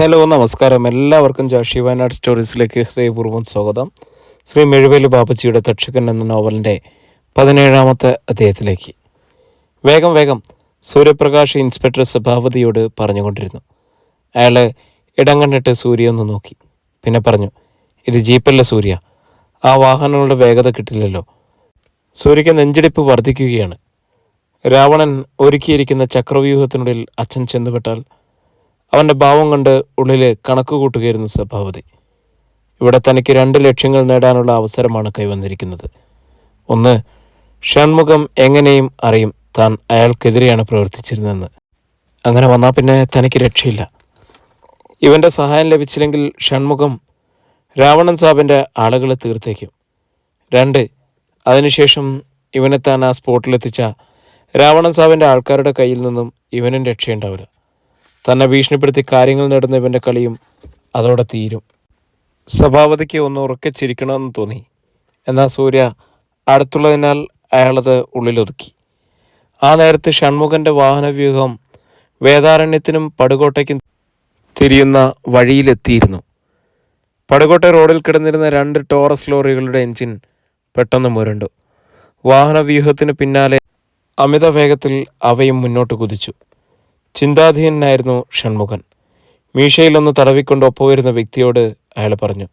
Hello നമസ്കാരം. എല്ലാവർക്കും ജാഷി വയനാട് സ്റ്റോറീസിലേക്ക് ഹൃദയപൂർവം സ്വാഗതം. ശ്രീ മെഴുവേലി ബാപ്പച്ചിയുടെ തക്ഷകൻ എന്ന നോവലിന്റെ പതിനേഴാമത്തെ അദ്ദേഹത്തിലേക്ക് വേഗം വേഗം. സൂര്യപ്രകാശ് ഇൻസ്പെക്ടർ സഭാപതിയോട് പറഞ്ഞുകൊണ്ടിരുന്നു. അയാൾ ഇടം കണ്ടിട്ട് സൂര്യ ഒന്ന് നോക്കി. പിന്നെ പറഞ്ഞു ഇത് ജീപ്പല്ല സൂര്യ. ആ വാഹനങ്ങളുടെ വേഗത കിട്ടില്ലല്ലോ. സൂര്യയ്ക്ക് നെഞ്ചിടിപ്പ് വർദ്ധിക്കുകയാണ്. രാവണൻ ഒരുക്കിയിരിക്കുന്ന ചക്രവ്യൂഹത്തിനുള്ളിൽ അച്ഛൻ ചെന്നുപെട്ടാൽ അവന്റെ ഭാവം കണ്ട് ഉള്ളിൽ കണക്ക് കൂട്ടുകയായിരുന്നു സഭാപതി ഇവിടെ തനിക്ക് രണ്ട് ലക്ഷ്യങ്ങൾ നേടാനുള്ള അവസരമാണ് കൈവന്നിരിക്കുന്നത്. ഒന്ന് ഷൺമുഖം എങ്ങനെയും അറിയും താൻ അയാൾക്കെതിരെയാണ് പ്രവർത്തിച്ചിരുന്നതെന്ന്. അങ്ങനെ വന്നാൽ പിന്നെ തനിക്ക് രക്ഷയില്ല. ഇവന്റെ സഹായം ലഭിച്ചില്ലെങ്കിൽ ഷൺമുഖം രാവണൻ സാബിന്റെ ആളുകളെ തീർത്തേക്കും. രണ്ട് അതിനുശേഷം ഇവനെ താൻ ആ സ്പോട്ടിലെത്തിച്ച രാവണൻ സാബിന്റെ ആൾക്കാരുടെ കയ്യിൽ നിന്നും ഇവനും രക്ഷയുണ്ടാവില്ല. തന്നെ ഭീഷണിപ്പെടുത്തി കാര്യങ്ങൾ നേടുന്ന ഇവന്റെ കളിയും അതോടെ തീരും. സഭാപതിക്ക് ഒന്ന് ഉറക്കെ ചിരിക്കണമെന്ന് തോന്നി. എന്നാൽ സൂര്യ അടുത്തുള്ളതിനാൽ അയാളത് ഉള്ളിലൊതുക്കി. ആ നേരത്ത് ഷൺമുഖന്റെ വാഹനവ്യൂഹം വേദാരണ്യത്തിനും പടുകോട്ടയ്ക്കും തിരിയുന്ന വഴിയിലെത്തിയിരുന്നു. പടുകോട്ട റോഡിൽ കിടന്നിരുന്ന രണ്ട് ടോറസ് ലോറികളുടെ എഞ്ചിൻ പെട്ടെന്ന് മുരണ്ടു. വാഹനവ്യൂഹത്തിന് പിന്നാലെ അമിത വേഗത്തിൽ അവയും മുന്നോട്ട് കുതിച്ചു. ചിന്താധീനനായിരുന്നു ഷൺമുഖൻ. മീശയിലൊന്ന് തടവിക്കൊണ്ട് ഒപ്പം വരുന്ന വ്യക്തിയോട് അയാൾ പറഞ്ഞു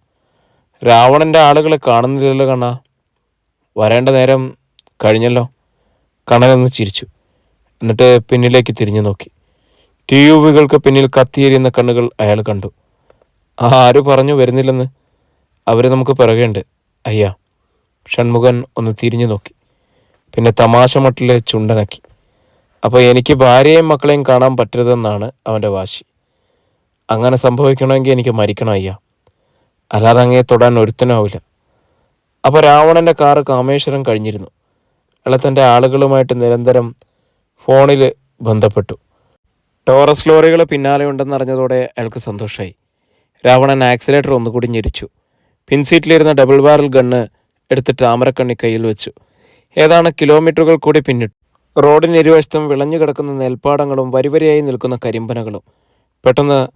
രാവണന്റെ ആളുകളെ കാണുന്നില്ലല്ലോ കണ്ണ. വരേണ്ട നേരം കഴിഞ്ഞല്ലോ. കണ്ണനൊന്ന് ചിരിച്ചു എന്നിട്ട് പിന്നിലേക്ക് തിരിഞ്ഞു നോക്കി. ടി യു വികൾക്ക് പിന്നിൽ കത്തിയെരിയുന്ന കണ്ണുകൾ അയാൾ കണ്ടു. ആ ആര് പറഞ്ഞു വരുന്നില്ലെന്ന്? അവർ നമുക്ക് പിറകെയുണ്ട്. അയ്യാ. ഷൺമുഖൻ ഒന്ന് തിരിഞ്ഞു നോക്കി പിന്നെ തമാശ മട്ടിലെ ചുണ്ടനക്കി. അപ്പോൾ എനിക്ക് ഭാര്യയും മക്കളെയും കാണാൻ പറ്റരുതെന്നാണ് അവന്റെ വാശി. അങ്ങനെ സംഭവിക്കണമെങ്കിൽ എനിക്ക് മരിക്കണം അയ്യ. അല്ലാതെ അങ്ങേ തൊടാൻ ഒരുത്തനാവില്ല. അപ്പോൾ രാവണന്റെ കാറ് കാമേശ്വരം കഴിഞ്ഞിരുന്നു. അയാളെ തന്റെ ആളുകളുമായിട്ട് നിരന്തരം ഫോണിൽ ബന്ധപ്പെട്ടു. ടോറസ് ലോറികൾ പിന്നാലെ ഉണ്ടെന്നറിഞ്ഞതോടെ അയാൾക്ക് സന്തോഷമായി രാവണൻ ആക്സിലേറ്റർ ഒന്നുകൂടി ഞെരിച്ചു. പിൻസീറ്റിലിരുന്ന ഡബിൾ ബാരൽ ഗണ്ണ് എടുത്ത് താമരക്കണ്ണി കയ്യിൽ വെച്ചു. ഏതാണ്ട് കിലോമീറ്ററുകൾ കൂടി പിന്നിട്ടു. റോഡിന് ഇരുവശത്തും വിളഞ്ഞു കിടക്കുന്ന നെൽപ്പാടങ്ങളും വരിവരിയായി നിൽക്കുന്ന കരിമ്പനകളും. പെട്ടെന്ന്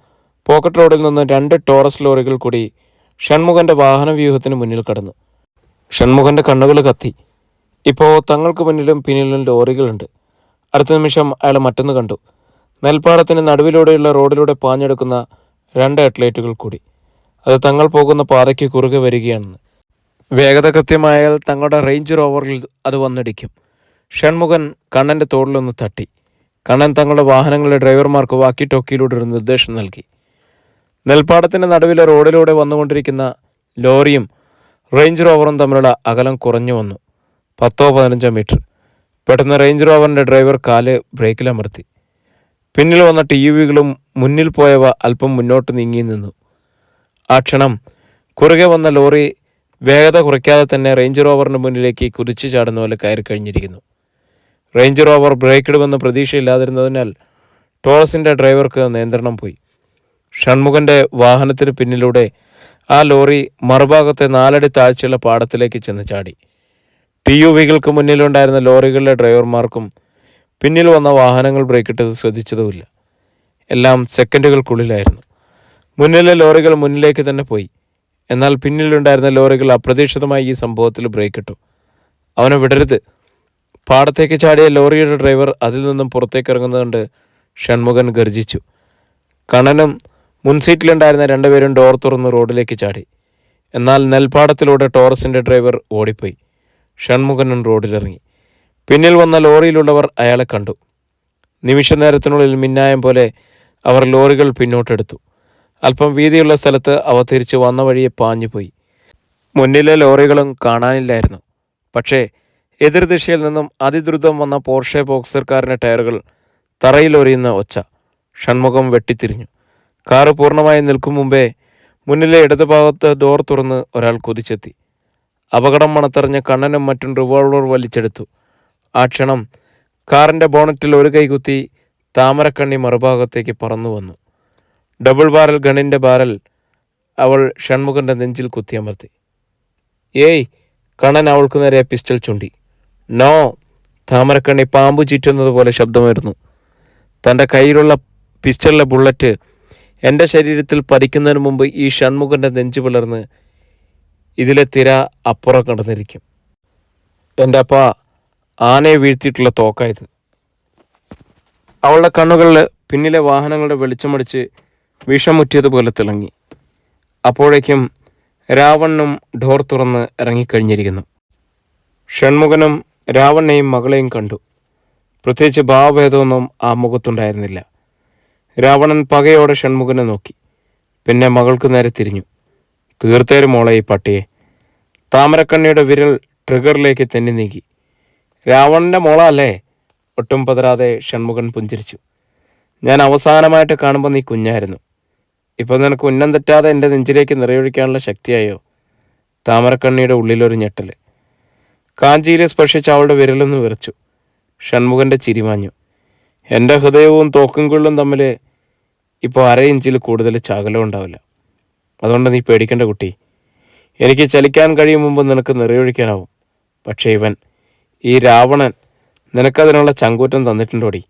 പോക്കറ്റ് റോഡിൽ നിന്ന് രണ്ട് ടോറസ് ലോറികൾ കൂടി ഷൺമുഖന്റെ വാഹനവ്യൂഹത്തിന് മുന്നിൽ കടന്നു. ഷൺമുഖന്റെ കണ്ണുകൾ കത്തി. ഇപ്പോൾ തങ്ങൾക്ക് മുന്നിലും പിന്നിലും ലോറികളുണ്ട്. അടുത്ത നിമിഷം അയാൾ മറ്റൊന്ന് കണ്ടു. നെൽപ്പാടത്തിന് നടുവിലൂടെയുള്ള റോഡിലൂടെ പാഞ്ഞെടുക്കുന്ന രണ്ട് അത്ലറ്റുകൾ കൂടി. അത് തങ്ങൾ പോകുന്ന പാതയ്ക്ക് കുറുകെ വരികയാണെന്ന്. വേഗത കൃത്യമായാൽ തങ്ങളുടെ റേഞ്ച് റോവറിൽ അത് വന്നിടിക്കും. ഷൺമുഖൻ കണ്ണന്റെ തോളിലൊന്ന് തട്ടി. കണ്ണൻ തങ്ങളുടെ വാഹനങ്ങളുടെ ഡ്രൈവർമാർക്ക് വാക്കി ടോക്കിയിലൂടെ ഒരു നിർദ്ദേശം നൽകി. നെൽപ്പാടത്തിന്റെ നടുവിലെ റോഡിലൂടെ വന്നുകൊണ്ടിരിക്കുന്ന ലോറിയും റേഞ്ച് റോവറും തമ്മിലുള്ള അകലം കുറഞ്ഞു വന്നു. പത്തോ പതിനഞ്ചോ മീറ്റർ. പെട്ടെന്ന് റേഞ്ച് റോവറിന്റെ ഡ്രൈവർ കാൽ ബ്രേക്കിലമർത്തി പിന്നിൽ വന്ന ടി വികളും മുന്നിൽ പോയവ അല്പം മുന്നോട്ട് നീങ്ങി നിന്നു. ആ ക്ഷണം കുറുകെ വന്ന ലോറി വേഗത കുറയ്ക്കാതെ തന്നെ റേഞ്ച് റോവറിന് മുന്നിലേക്ക് കുതിച്ചു ചാടുന്ന പോലെ കയറി കഴിഞ്ഞിരിക്കുന്നു. റേഞ്ച് റോവർ ബ്രേക്ക് ഇടുമെന്ന് പ്രതീക്ഷയില്ലാതിരുന്നതിനാൽ ടോറസിന്റെ ഡ്രൈവർക്ക് നിയന്ത്രണം പോയി. ഷൺമുഖന്റെ വാഹനത്തിന് പിന്നിലൂടെ ആ ലോറി മറുഭാഗത്തെ നാലടി താഴ്ചയുള്ള പാടത്തിലേക്ക് ചെന്ന് ചാടി. ടി യു വികൾക്ക് മുന്നിലുണ്ടായിരുന്ന ലോറികളുടെ ഡ്രൈവർമാർക്കും പിന്നിൽ വന്ന വാഹനങ്ങൾ ബ്രേക്കിട്ടത് ശ്രദ്ധിച്ചതുമില്ല. എല്ലാം സെക്കൻഡുകൾക്കുള്ളിലായിരുന്നു. മുന്നിലെ ലോറികൾ മുന്നിലേക്ക് തന്നെ പോയി. എന്നാൽ പിന്നിലുണ്ടായിരുന്ന ലോറികൾ അപ്രതീക്ഷിതമായി ഈ സംഭവത്തിൽ ബ്രേക്കിട്ടു. അവനെ വിടരുത്. പാടത്തേക്ക് ചാടിയ ലോറിയുടെ ഡ്രൈവർ അതിൽ നിന്നും പുറത്തേക്ക് ഇറങ്ങുന്നതുകൊണ്ട് ഷൺമുഖൻ ഗർജിച്ചു. കണനും മുൻസീറ്റിലുണ്ടായിരുന്ന രണ്ടുപേരും ഡോർ തുറന്ന് റോഡിലേക്ക് ചാടി. എന്നാൽ നെൽപ്പാടത്തിലൂടെ ടോറസിന്റെ ഡ്രൈവർ ഓടിപ്പോയി. ഷൺമുഖനും റോഡിലിറങ്ങി. പിന്നിൽ വന്ന ലോറിയിലുള്ളവർ അയാളെ കണ്ടു. നിമിഷ നേരത്തിനുള്ളിൽ മിന്നായം പോലെ അവർ ലോറികൾ പിന്നോട്ടെടുത്തു. അല്പം വീതിയുള്ള സ്ഥലത്ത് അവ തിരിച്ച് വന്ന വഴിയെ പാഞ്ഞുപോയി. മുന്നിലെ ലോറികളും കാണാനില്ലായിരുന്നു. പക്ഷേ എതിർദിശയിൽ നിന്നും അതിദ്രുതം വന്ന പോർഷെ ബോക്സർ കാറിന്റെ ടയറുകൾ തറയിലൊരിയുന്ന ഒച്ച ഷൺമുഖം വെട്ടിത്തിരിഞ്ഞു. കാറ് പൂർണമായി നിൽക്കും മുമ്പേ മുന്നിലെ ഇടതുഭാഗത്ത് ഡോർ തുറന്ന് ഒരാൾ കുതിച്ചെത്തി. അപകടം മണത്തറിഞ്ഞ കണ്ണനും മറ്റും റിവോൾവർ വലിച്ചെടുത്തു. ആ ക്ഷണം കാറിന്റെ ബോണറ്റിൽ ഒരു കൈകുത്തി താമരക്കണ്ണി മറുഭാഗത്തേക്ക് പറന്നു വന്നു. ഡബിൾ ബാരൽ ഗണ്ണിന്റെ ബാരൽ അവൾ ഷൺമുഖന്റെ നെഞ്ചിൽ കുത്തിയമർത്തി. ഏയ് കണ്ണൻ അവൾക്ക് നേരെ പിസ്റ്റൾ ചൂണ്ടി. നോ താമരക്കണ്ണി പാമ്പു ചുറ്റുന്നത് പോലെ ശബ്ദമായിരുന്നു. തന്റെ കയ്യിലുള്ള പിസ്റ്റളിലെ ബുള്ളറ്റ് എന്റെ ശരീരത്തിൽ പതിക്കുന്നതിന് മുമ്പ് ഈ ഷൺമുഖന്റെ നെഞ്ചു പിളർന്ന് ഇതിലെ തിര അപ്പുറം കടന്നിരിക്കും. എന്റെ അപ്പ ആനയെ വീഴ്ത്തിയിട്ടുള്ള തോക്കായത്. അവളുടെ കണ്ണുകളിൽ പിന്നിലെ വാഹനങ്ങളുടെ വെളിച്ചമടിച്ച് വിഷമുറ്റിയതുപോലെ തിളങ്ങി. അപ്പോഴേക്കും രാവണനും ഡോർ തുറന്ന് ഇറങ്ങിക്കഴിഞ്ഞിരിക്കുന്നു. ഷൺമുഖനും രാവണനെയും മകളെയും കണ്ടു. പ്രത്യേകിച്ച് ഭാവഭേദമൊന്നും ആ മുഖത്തുണ്ടായിരുന്നില്ല. രാവണൻ പകയോടെ ഷൺമുഖനെ നോക്കി. പിന്നെ മകൾക്ക് നേരെ തിരിഞ്ഞു. തീർത്തേരും മോളെ ഈ പട്ടിയെ. താമരക്കണ്ണിയുടെ വിരൽ ട്രിഗറിലേക്ക് തെന്നി നീക്കി രാവണന്റെ മോള അല്ലേ ഒട്ടും പതരാതെ ഷൺമുഖൻ പുഞ്ചിരിച്ചു. ഞാൻ അവസാനമായിട്ട് കാണുമ്പോൾ നീ കുഞ്ഞായിരുന്നു. ഇപ്പോൾ നിനക്ക് ഉന്നം തെറ്റാതെ എന്റെ നെഞ്ചിലേക്ക് നിറയൊഴിക്കാനുള്ള ശക്തിയായോ? താമരക്കണ്ണിയുടെ ഉള്ളിലൊരു ഞെട്ടൽ കാഞ്ചിയിലെ സ്പർശിച്ച അവളുടെ വിരലൊന്ന് വിറച്ചു. ഷൺമുഖന്റെ ചിരിമാഞ്ഞു എന്റെ ഹൃദയവും തോക്കും കൊള്ളും തമ്മിൽ ഇപ്പോൾ അര ഇഞ്ചിൽ കൂടുതൽ ചാകലം ഉണ്ടാവില്ല. അതുകൊണ്ട് നീ പേടിക്കേണ്ട കുട്ടി. എനിക്ക് ചലിക്കാൻ കഴിയും മുമ്പ് നിനക്ക് നിറയൊഴിക്കാനാവും. പക്ഷേ ഇവൻ ഈ രാവണൻ നിനക്കതിനുള്ള ചങ്കൂറ്റം തന്നിട്ടുണ്ടോടി?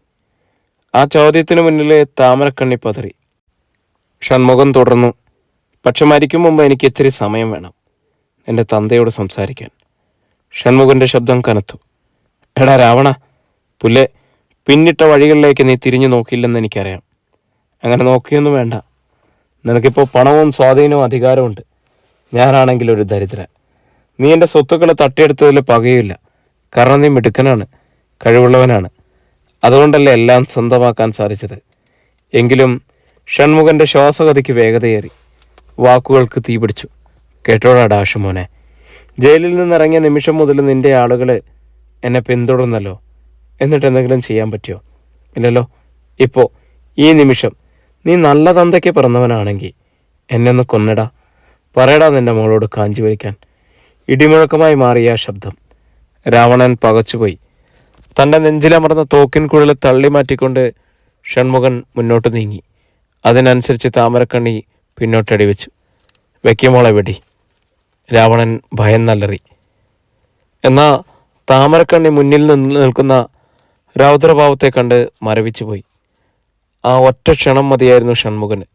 ആ ചോദ്യത്തിന് മുന്നിലെ താമരക്കണ്ണി പതറി. ഷൺമുഖം തുടർന്നു. പക്ഷെ മരിക്കും മുമ്പ് എനിക്ക് ഇത്തിരി സമയം വേണം. എന്റെ തന്തയോട് സംസാരിക്കാൻ. ഷൺമുഖന്റെ ശബ്ദം കനത്തു. എടാ രാവണ പുല്ലെ പിന്നിട്ട വഴികളിലേക്ക് നീ തിരിഞ്ഞു നോക്കിയില്ലെന്ന് എനിക്കറിയാം. അങ്ങനെ നോക്കിയൊന്നും വേണ്ട. നിനക്കിപ്പോൾ പണവും സ്വാധീനവും അധികാരമുണ്ട്. ഞാനാണെങ്കിൽ ഒരു ദരിദ്രൻ. നീ എന്റെ സ്വത്തുക്കളെ തട്ടിയെടുത്തതിൽ പകയില്ല കാരണം നീ മിടുക്കനാണ് കഴിവുള്ളവനാണ്. അതുകൊണ്ടല്ലേ എല്ലാം സ്വന്തമാക്കാൻ സാധിച്ചത്? എങ്കിലും ഷൺമുഖന്റെ ശ്വാസഗതിക്ക് വേഗതയേറി. വാക്കുകൾക്ക് തീപിടിച്ചു. കേട്ടോടാ ഡാഷ് മോനെ. ജയിലിൽ നിന്നിറങ്ങിയ നിമിഷം മുതൽ നിന്റെ ആളുകൾ എന്നെ പിന്തുടർന്നല്ലോ. എന്നിട്ട് എന്തെങ്കിലും ചെയ്യാൻ പറ്റുമോ ഇല്ലല്ലോ. ഇപ്പോൾ ഈ നിമിഷം നീ നല്ല തന്തയ്ക്ക് പിറന്നവനാണെങ്കിൽ എന്നെ ഒന്ന് കൊന്നിടാ. പറയടാ നിന്റെ മോളോട് കാഞ്ചി വലിക്കാൻ. ഇടിമുഴക്കമായി മാറിയ ശബ്ദം. രാവണൻ പകച്ചുപോയി. തന്റെ നെഞ്ചിലമർന്ന തോക്കിൻ കുഴൽ തള്ളി മാറ്റിക്കൊണ്ട് ഷൺമുഖൻ മുന്നോട്ട് നീങ്ങി. അതിനനുസരിച്ച് താമരക്കണ്ണി പിന്നോട്ടടി വെച്ചു. വെക്കുമോളെ വെടി. രാവണൻ ഭയം നല്ലറി. എന്നാ താമരക്കണ്ണി മുന്നിൽ നിന്ന് നിൽക്കുന്ന രൗദ്രഭാവത്തെ കണ്ട് മരവിച്ചു പോയി. ആ ഒറ്റ ക്ഷണം മതിയായിരുന്നു ഷൺമുഖന്.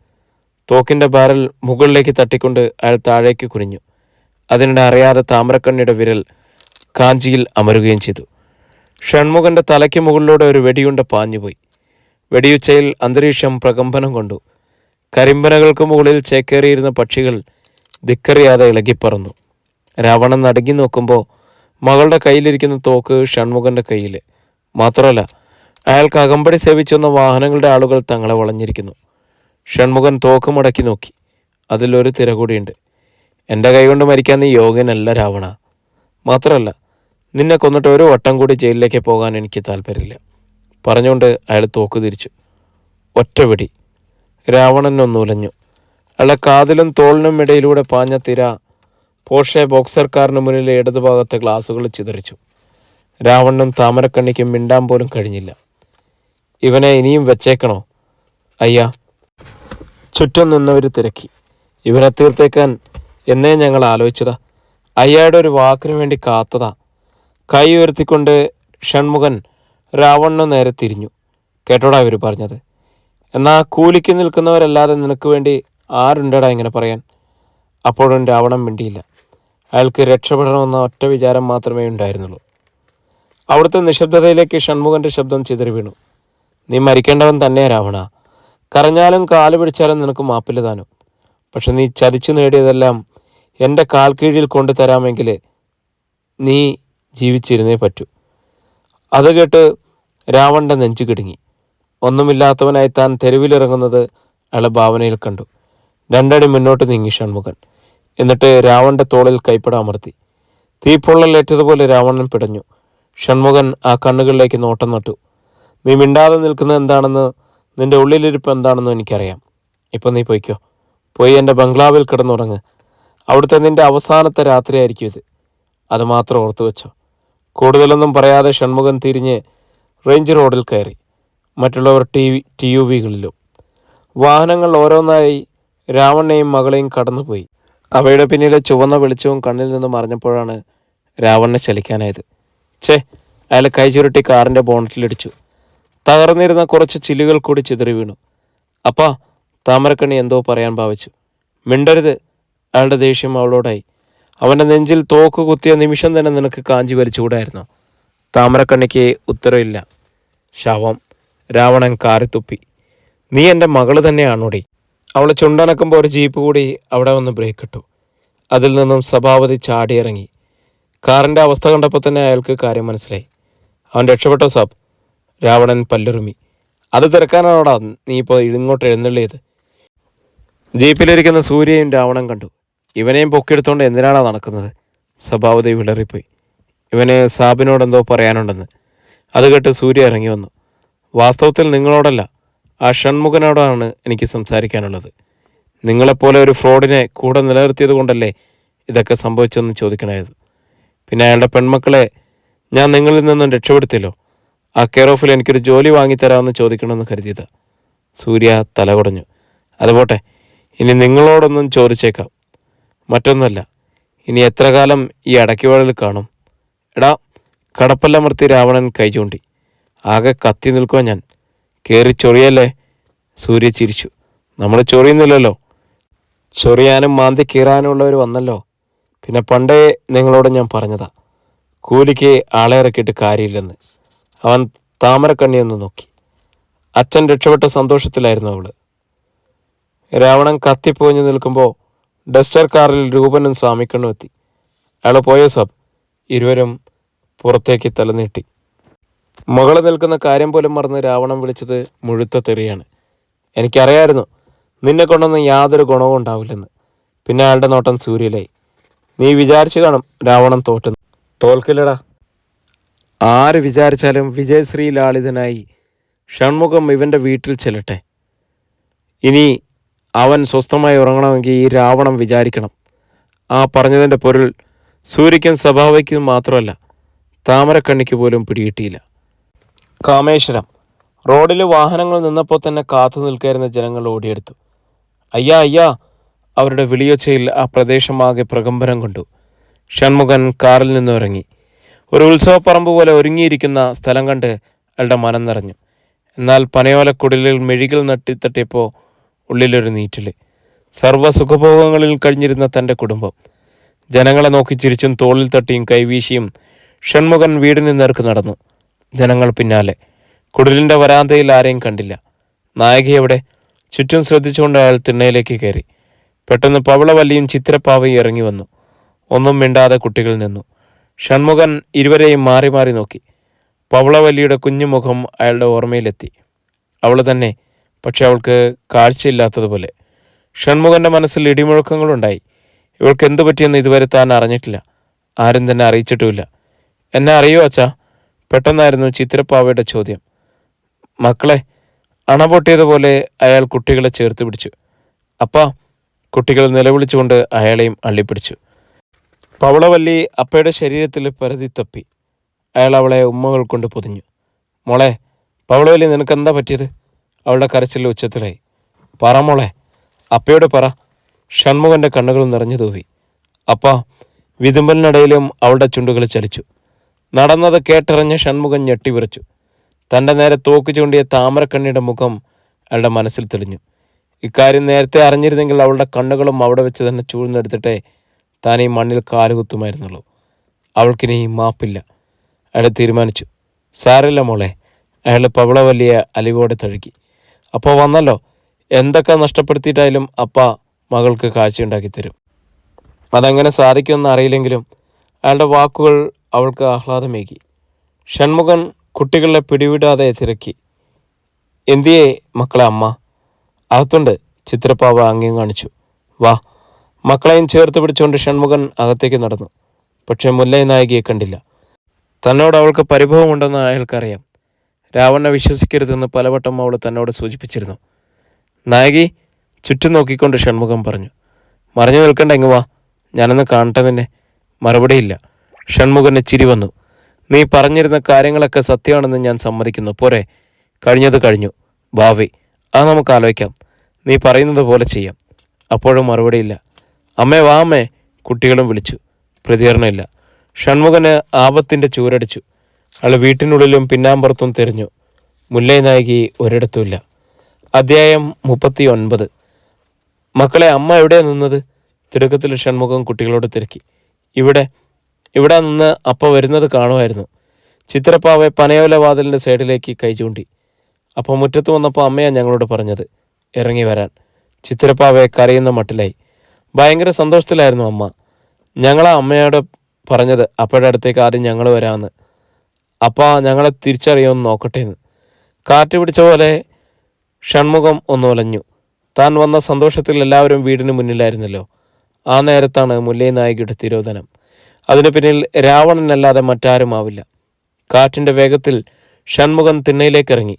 തോക്കിന്റെ ബാരൽ മുകളിലേക്ക് തട്ടിക്കൊണ്ട് അയാൾ താഴേക്ക് കുനിഞ്ഞു. അതിനിടെ അറിയാതെ താമരക്കണ്ണിയുടെ വിരൽ കാഞ്ചിയിൽ അമരുകയും ചെയ്തു. ഷൺമുഖന്റെ തലയ്ക്ക് മുകളിലൂടെ ഒരു വെടിയുണ്ട പാഞ്ഞുപോയി. വെടിയുച്ചയിൽ അന്തരീക്ഷം പ്രകമ്പനം കൊണ്ടു. കരിമ്പനകൾക്ക് മുകളിൽ ചേക്കേറിയിരുന്ന പക്ഷികൾ ധിക്കറിയാതെ ഇളകിപ്പറന്നു. രാവണൻ നടുങ്ങി നോക്കുമ്പോൾ മകളുടെ കയ്യിലിരിക്കുന്ന തോക്ക് ഷൺമുഖന്റെ കയ്യിൽ മാത്രമല്ല അയാൾക്ക് അകമ്പടി സേവിച്ചുവന്ന വാഹനങ്ങളുടെ ആളുകൾ തങ്ങളെ വളഞ്ഞിരിക്കുന്നു. ഷൺമുഖൻ തോക്ക് മടക്കി നോക്കി. അതിലൊരു തിര കൂടിയുണ്ട്. എന്റെ കൈകൊണ്ട് മരിക്കാൻ നീ യോഗ്യനല്ല രാവണ. മാത്രമല്ല നിന്നെ കൊന്നിട്ട് ഒരു വട്ടം കൂടി ജയിലിലേക്ക് പോകാൻ എനിക്ക് താല്പര്യമില്ല. പറഞ്ഞുകൊണ്ട് അയാൾ തോക്ക് തിരിച്ചു. ഒറ്റ വെടി രാവണൻ ഒന്നുലഞ്ഞു. അയാളെ കാതിലും തോളിനും ഇടയിലൂടെ പാഞ്ഞ തിര പോഷെ ബോക്സർക്കാരന് മുന്നിലെ ഇടതുഭാഗത്തെ ഗ്ലാസുകൾ ചിതറിച്ചു. രാവണനും താമരക്കണ്ണിക്കും മിണ്ടാൻ പോലും കഴിഞ്ഞില്ല. ഇവനെ ഇനിയും വെച്ചേക്കണോ? അയ്യാ. ചുറ്റും നിന്നവർ തിരക്കി. ഇവനെ തീർത്തേക്കാൻ എന്നേ ഞങ്ങൾ ആലോചിച്ചതാ. അയ്യയുടെ ഒരു വാക്കിനു വേണ്ടി കാത്തതാ. കൈ ഉയർത്തിക്കൊണ്ട് ഷൺമുഖൻ രാവണന് നേരെ തിരിഞ്ഞു. കേട്ടോടാ ഇവർ പറഞ്ഞത്. എന്നാൽ കൂലിക്ക് നിൽക്കുന്നവരല്ലാതെ നിനക്ക് വേണ്ടി ആരുണ്ടടാ ഇങ്ങനെ പറയാൻ? അപ്പോഴും രാവണൻ മിണ്ടിയില്ല. അയാൾക്ക് രക്ഷപ്പെടണമെന്ന ഒറ്റ വിചാരം മാത്രമേ ഉണ്ടായിരുന്നുള്ളൂ. അവിടുത്തെ നിശബ്ദതയിലേക്ക് ഷൺമുഖന്റെ ശബ്ദം ചിതറി വീണു. നീ മരിക്കേണ്ടവൻ തന്നെ രാവണ. കരഞ്ഞാലും കാൽ പിടിച്ചാലും നിനക്ക് മാപ്പില്ല താനും. പക്ഷെ നീ ചതിച്ചു നേടിയതെല്ലാം എന്റെ കാൽ കീഴിൽ കൊണ്ടുതരാമെങ്കിൽ നീ ജീവിച്ചിരുന്നേ പറ്റൂ. അത് കേട്ട് രാവണന്റെ നെഞ്ചു കിടുങ്ങി. ഒന്നുമില്ലാത്തവനായി താൻ തെരുവിലിറങ്ങുന്നത് അയാളെ ഭാവനയിൽ കണ്ടു. രണ്ടടി മുന്നോട്ട് നീങ്ങി ഷൺമുഖൻ. എന്നിട്ട് രാവണന്റെ തോളിൽ കൈപ്പട അമർത്തി. തീപ്പൊള്ളലേറ്റതുപോലെ രാവണൻ പിടഞ്ഞു. ഷൺമുഖൻ ആ കണ്ണുകളിലേക്ക് നോട്ടം നട്ടു. നീ മിണ്ടാതെ നിൽക്കുന്നത് എന്താണെന്ന് നിന്റെ ഉള്ളിലിരിപ്പ് എന്താണെന്ന് എനിക്കറിയാം. ഇപ്പം നീ പൊയ്ക്കോ. പോയി എന്റെ ബംഗ്ലാവിൽ കിടന്നുറങ്ങ്. അവിടുത്തെ നിന്റെ അവസാനത്തെ രാത്രിയായിരിക്കും ഇത്. അത് മാത്രം ഓർത്തു വെച്ചോ. കൂടുതലൊന്നും പറയാതെ ഷൺമുഖൻ തിരിഞ്ഞ് റേഞ്ച് റോഡിൽ കയറി. മറ്റുള്ളവർ ടി ടി യു വികളിലും. വാഹനങ്ങൾ ഓരോന്നായി രാവണനെയും മകളെയും കടന്നുപോയി. അവയുടെ പിന്നിലെ ചുവന്ന വെളിച്ചവും കണ്ണിൽ നിന്ന് മറിഞ്ഞപ്പോഴാണ് രാവണനെ ചലിക്കാനായത് ഛേ അയാൾ കൈ ചുരുട്ടി കാറിന്റെ ബോണറ്റിലിടിച്ചു തകർന്നിരുന്ന കുറച്ച് ചില്ലുകൾ കൂടി ചിതറി വീണു. അപ്പാ താമരക്കണി എന്തോ പറയാൻ ഭാവിച്ചു. മിണ്ടരുത് അയാളുടെ ദേഷ്യം അവളോടായി. അവന്റെ നെഞ്ചിൽ തോക്ക് കുത്തിയ നിമിഷം തന്നെ നിനക്ക് കാഞ്ചി വലിച്ചുകൂടായിരുന്നു. താമരക്കണ്ണിക്ക് ഉത്തരവില്ല. ശവം രാവണൻ കാറിത്തുപ്പി. നീ എന്റെ മകൾ തന്നെയാണോടി? അവൾ ചുണ്ടനക്കുമ്പോൾ ഒരു ജീപ്പ് കൂടി അവിടെ വന്ന് ബ്രേക്ക് ഇട്ടു. അതിൽ നിന്നും സഭാപതി ചാടിയിറങ്ങി. കാറിന്റെ അവസ്ഥ കണ്ടപ്പോൾ തന്നെ അയാൾക്ക് കാര്യം മനസ്സിലായി. അവൻ രക്ഷപ്പെട്ടോ സാബ്. രാവണൻ പല്ലുറുമി. അത് തിരക്കാനാണോടാ നീ ഇപ്പോൾ ഇങ്ങോട്ട് എഴുന്നള്ളിയത്? ജീപ്പിലിരിക്കുന്ന സൂര്യയും രാവണൻ കണ്ടു. ഇവനെയും പൊക്കിയെടുത്തോണ്ട് എന്തിനാണോ നടക്കുന്നത്? സഭാവതി വിളറിപ്പോയി. ഇവന് സാബിനോടെന്തോ പറയാനുണ്ടെന്ന്. അത് കേട്ട് സൂര്യ ഇറങ്ങി വന്നു. വാസ്തവത്തിൽ നിങ്ങളോടല്ല ആ ഷൺമുഖനോടാണ് എനിക്ക് സംസാരിക്കാനുള്ളത്. നിങ്ങളെപ്പോലെ ഒരു ഫ്രോഡിനെ കൂടെ നിലനിർത്തിയത് കൊണ്ടല്ലേ ഇതൊക്കെ സംഭവിച്ചതെന്ന് ചോദിക്കണായത് പിന്നെ അയാളുടെ പെൺമക്കളെ ഞാൻ നിങ്ങളിൽ നിന്നും രക്ഷപ്പെടുത്തിയല്ലോ ആ കെയർ ഓഫിൽ എനിക്കൊരു ജോലി വാങ്ങിത്തരാമെന്ന് ചോദിക്കണമെന്ന് കരുതിയത്. സൂര്യ തലകുടഞ്ഞു. അതുപോട്ടെ ഇനി നിങ്ങളോടൊന്നും ചോദിച്ചേക്കാം. മറ്റൊന്നല്ല ഇനി എത്ര കാലം ഈ അടക്കിവാളിൽ കാണും? എടാ കടപ്പല്ലമർത്തി രാവണൻ കൈ ചൂണ്ടി. ആകെ കത്തി നിൽക്കുക ഞാൻ. കയറി ചൊറിയല്ലേ? സൂര്യ ചിരിച്ചു. നമ്മൾ ചൊറിയുന്നില്ലല്ലോ. ചൊറിയാനും മാന്തി കീറാനുമുള്ളവർ വന്നല്ലോ. പിന്നെ പണ്ടേ നിങ്ങളോട് ഞാൻ പറഞ്ഞതാ കൂലിക്ക് ആളെ ഇറക്കിയിട്ട് കാര്യമില്ലെന്ന്. അവൻ താമരക്കണ്ണിയൊന്ന് നോക്കി. അച്ഛൻ രക്ഷപ്പെട്ട സന്തോഷത്തിലായിരുന്നു അവൾ. രാവണൻ കത്തിപ്പോഞ്ഞു നിൽക്കുമ്പോൾ ഡസ്റ്റർ കാറിൽ രൂപനും സ്വാമിക്കണ്ണും എത്തി. അയാൾ പോയോ സാബ്? ഇരുവരും പുറത്തേക്ക് തലനീട്ടി മകൾ നിൽക്കുന്ന കാര്യം പോലും മറന്ന് രാവണൻ വിളിച്ചത് മുഴുത്ത തെറിയാണ്. എനിക്കറിയായിരുന്നു നിന്നെ കൊണ്ടൊന്നും യാതൊരു ഗുണവും ഉണ്ടാവില്ലെന്ന്. പിന്നെ അയാളുടെ നോട്ടം സൂര്യലായി നീ വിചാരിച്ചു കാണും രാവണൻ തോറ്റുന്നു. തോൽക്കില്ലടാ. ആര് വിചാരിച്ചാലും വിജയശ്രീ ലാളിതനായി ഷൺമുഖം ഇവന്റെ വീട്ടിൽ ചെല്ലട്ടെ. ഇനി അവൻ സ്വസ്ഥമായി ഉറങ്ങണമെങ്കിൽ ഈ രാവണം വിചാരിക്കണം. ആ പറഞ്ഞതിന്റെ പൊരുൾ സൂര്യക്കും സ്വഭാവയ്ക്കും മാത്രമല്ല താമരക്കണ്ണിക്ക് പോലും പിടികിട്ടിയില്ല. കാമേശ്വരം. റോഡിൽ വാഹനങ്ങൾ നിന്നപ്പോൾ തന്നെ കാത്തു നിൽക്കായിരുന്ന ജനങ്ങൾ ഓടിയെടുത്തു. അയ്യാ അയ്യാ അവരുടെ വിളിയൊച്ചയിൽ ആ പ്രദേശമാകെ പ്രകമ്പനം കൊണ്ടു. ഷൺമുഖൻ കാറിൽ നിന്നിറങ്ങി ഒരു ഉത്സവപ്പറമ്പ് പോലെ ഒരുങ്ങിയിരിക്കുന്ന സ്ഥലം കണ്ട് അയാളുടെ മനം നിറഞ്ഞു. എന്നാൽ പനയോലക്കുടലിൽ മെഴുകിൽ നട്ടിത്തട്ടിയപ്പോൾ ഉള്ളിലൊരു നീറ്റിൽ സർവ സുഖഭോഗങ്ങളിൽ കഴിഞ്ഞിരുന്ന തന്റെ കുടുംബം. ജനങ്ങളെ നോക്കി ചിരിച്ചും തോളിൽ തട്ടിയും കൈവീശിയും ഷൺമുഖൻ വീടിന് നേർക്ക് നടന്നു. ജനങ്ങൾ പിന്നാലെ. കുടിലിന്റെ വരാന്തയിൽ ആരെയും കണ്ടില്ല. നായകി എവിടെ? ചുറ്റും ശ്രദ്ധിച്ചുകൊണ്ട് അയാൾ തിണ്ണയിലേക്ക് കയറി. പെട്ടെന്ന് പവളവല്ലിയും ചിത്രപ്പാവയും ഇറങ്ങി വന്നു. ഒന്നും മിണ്ടാതെ കുട്ടികൾ നിന്നു. ഷൺമുഖൻ ഇരുവരെയും മാറി മാറി നോക്കി. പവളവല്ലിയുടെ കുഞ്ഞുമുഖം അയാളുടെ ഓർമ്മയിലെത്തി. അവൾ തന്നെ പക്ഷെ അവൾക്ക് കാഴ്ചയില്ലാത്തതുപോലെ. ഷൺമുഖന്റെ മനസ്സിൽ ഇടിമുഴക്കങ്ങളുണ്ടായി. ഇവൾക്ക് എന്തു പറ്റിയെന്ന് ഇതുവരെ താൻ അറിഞ്ഞിട്ടില്ല. ആരും തന്നെ അറിയിച്ചിട്ടുമില്ല. എന്നെ അറിയോ അച്ഛാ? പെട്ടെന്നായിരുന്നു ചിത്രപ്പാവയുടെ ചോദ്യം. മക്കളെ അണപൊട്ടിയതുപോലെ അയാൾ കുട്ടികളെ ചേർത്ത് പിടിച്ചു. അപ്പാ കുട്ടികൾ നിലവിളിച്ചുകൊണ്ട് അയാളെയും അള്ളിപ്പിടിച്ചു. പവളവല്ലി അപ്പയുടെ ശരീരത്തിൽ പരതി തപ്പി. അയാൾ അവളെ ഉമ്മകൾ കൊണ്ട് പൊതിഞ്ഞു. മോളെ പവളവല്ലി നിനക്കെന്താ പറ്റിയത്? അവളുടെ കരച്ചിൽ ഉച്ചത്തിലായി. പറ മോളെ അപ്പയോട് പറ. ഷൺമുഖന്റെ കണ്ണുകൾ നിറഞ്ഞു തൂവി. അപ്പ വിതുമ്പലിനിടയിലും അവളുടെ ചുണ്ടുകൾ ചലിച്ചു. നടന്നത് കേട്ടറിഞ്ഞ ഷൺമുഖൻ ഞെട്ടിവിറച്ചു. തന്റെ നേരെ തോക്ക് ചൂണ്ടിയ താമരക്കണ്ണിയുടെ മുഖം അയാളുടെ മനസ്സിൽ തെളിഞ്ഞു. ഇക്കാര്യം നേരത്തെ അറിഞ്ഞിരുന്നെങ്കിൽ അവളുടെ കണ്ണുകളും അവിടെ വെച്ച് തന്നെ ചൂഴ്ന്നെടുത്തിട്ടേ താൻ ഈ മണ്ണിൽ കാലുകുത്തുമായിരുന്നുള്ളൂ. അവൾക്കിനി മാപ്പില്ല. അയാൾ തീരുമാനിച്ചു. സാരല്ല മോളെ. അയാൾ പവളവല്ലിയ അലിവോടെ തഴുകി. അപ്പോൾ വന്നല്ലോ. എന്തൊക്കെ നഷ്ടപ്പെടുത്തിയിട്ടായാലും അപ്പ മകൾക്ക് കാഴ്ചയുണ്ടാക്കി തരും അതെങ്ങനെ സാധിക്കുമെന്ന് അറിയില്ലെങ്കിലും അയാളുടെ വാക്കുകൾ അവൾക്ക് ആഹ്ലാദമേകി. ഷൺമുഖൻ കുട്ടികളെ പിടിവിടാതെ തിരക്കി. എന്തിയേ മക്കളെ അമ്മ? അകത്തുണ്ട് ചിത്രപ്പാവ ആംഗ്യം കാണിച്ചു. വാ. മക്കളെയും ചേർത്ത് പിടിച്ചുകൊണ്ട് ഷൺമുഖൻ അകത്തേക്ക് നടന്നു. പക്ഷേ മുല്ലൈ നായികയെ കണ്ടില്ല. തന്നോട് അവൾക്ക് പരിഭവമുണ്ടെന്ന് അയാൾക്കറിയാം. രാവണനെ വിശ്വസിക്കരുതെന്ന് പലവട്ടം അവൾ തന്നോട് സൂചിപ്പിച്ചിരുന്നു. നായകി ചുറ്റും നോക്കിക്കൊണ്ട് ഷൺമുഖം പറഞ്ഞു. മറിഞ്ഞു നിൽക്കണ്ട ഇങ്ങ് ഞാനൊന്ന് കാണട്ടെ നിന്നെ. മറുപടിയില്ല. ഷൺമുഖന് ചിരി വന്നു. നീ പറഞ്ഞിരുന്ന കാര്യങ്ങളൊക്കെ സത്യമാണെന്ന് ഞാൻ സമ്മതിക്കുന്നു. പോരെ. കഴിഞ്ഞത് കഴിഞ്ഞു. ഭാവി അത് നമുക്ക് ആലോചിക്കാം. നീ പറയുന്നത് പോലെ ചെയ്യാം. അപ്പോഴും മറുപടിയില്ല അമ്മേ വാ അമ്മേ കുട്ടികളും വിളിച്ചു. പ്രതികരണമില്ല ഷൺമുഖന് ആപത്തിന്റെ ചൂരടിച്ചു. അയാൾ വീട്ടിനുള്ളിലും പിന്നാമ്പുറത്തും തിരഞ്ഞു. മുല്ലൈ നായകി ഒരിടത്തുമില്ല അധ്യായം മുപ്പത്തി ഒൻപത് മക്കളെ അമ്മ എവിടെയാണ് നിന്നത്? തിടുക്കത്തിൽ ഷൺമുഖം കുട്ടികളോട് തിരക്കി. ഇവിടെ ഇവിടെ നിന്ന് അപ്പ വരുന്നത് കാണുമായിരുന്നു. ചിത്രപ്പാവെ പനയോല വാതിലിന്റെ സൈഡിലേക്ക് കൈ ചൂണ്ടി. അപ്പോൾ മുറ്റത്ത് വന്നപ്പോൾ അമ്മയാണ് ഞങ്ങളോട് പറഞ്ഞത് ഇറങ്ങി വരാൻ. ചിത്രപ്പാവെ കരയുന്ന മട്ടിലായി. ഭയങ്കര സന്തോഷത്തിലായിരുന്നു അമ്മ. ഞങ്ങളെ അമ്മയോട് പറഞ്ഞത് അപ്പയുടെ അടുത്തേക്ക് ആദ്യം ഞങ്ങൾ വരാമെന്ന്. അപ്പ ഞങ്ങളെ തിരിച്ചറിയുമെന്ന് നോക്കട്ടെ എന്ന് കാറ്റ് പിടിച്ച പോലെ ഷൺമുഖം ഒന്ന് ഉലഞ്ഞു താൻ വന്ന സന്തോഷത്തിൽ എല്ലാവരും വീടിന് മുന്നിലായിരുന്നല്ലോ. ആ നേരത്താണ് മുല്ലൈ നായികയുടെ തിരോധനം. അതിനു പിന്നിൽ രാവണനല്ലാതെ മറ്റാരുമാവില്ല കാറ്റിന്റെ വേഗത്തിൽ ഷൺമുഖൻ തിണ്ണയിലേക്ക് ഇറങ്ങി